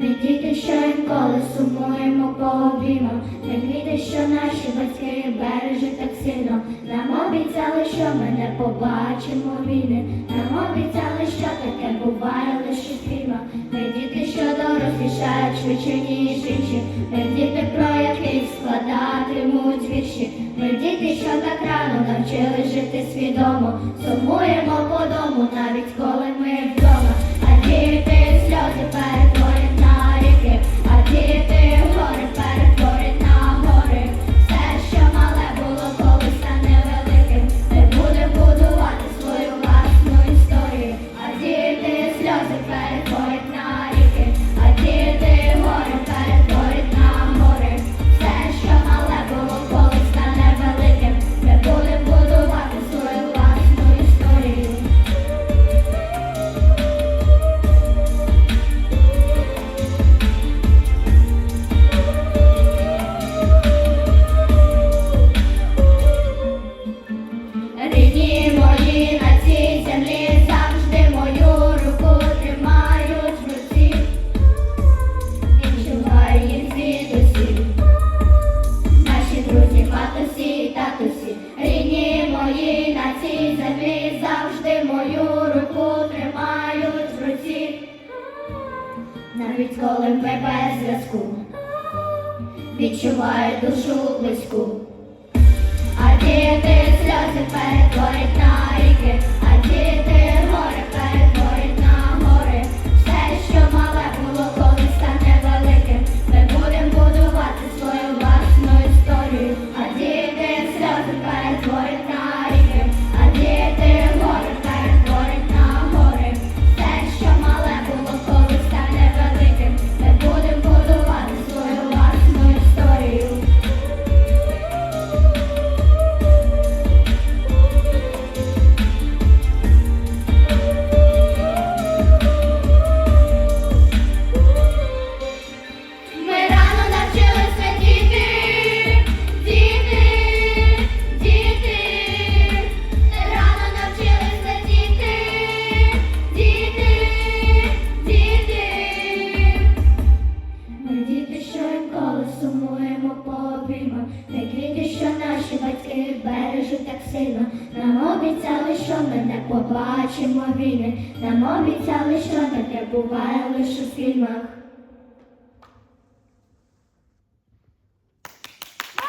Ми діти, що інколи сумуємо по обіймам, Ми квіти, що наші батьки бережуть так сильно. Нам обіцяли, що ми не побачимо війни. Нам обіцяли, що таке буває лише в фільмах. Ми діти, що дорослішають швидше, ніж інші. Ми діти, про яких складатимуть вірші. Ми діти, що так рано навчили землі завжди мою руку тримають в руці. Навіть коли ми без зв'язку, відчуваю душу близьку. А діти сльози перетворять сильно. Нам обіцяли, що ми не побачимо війни. Нам обіцяли, що таке буває лише в фільмах.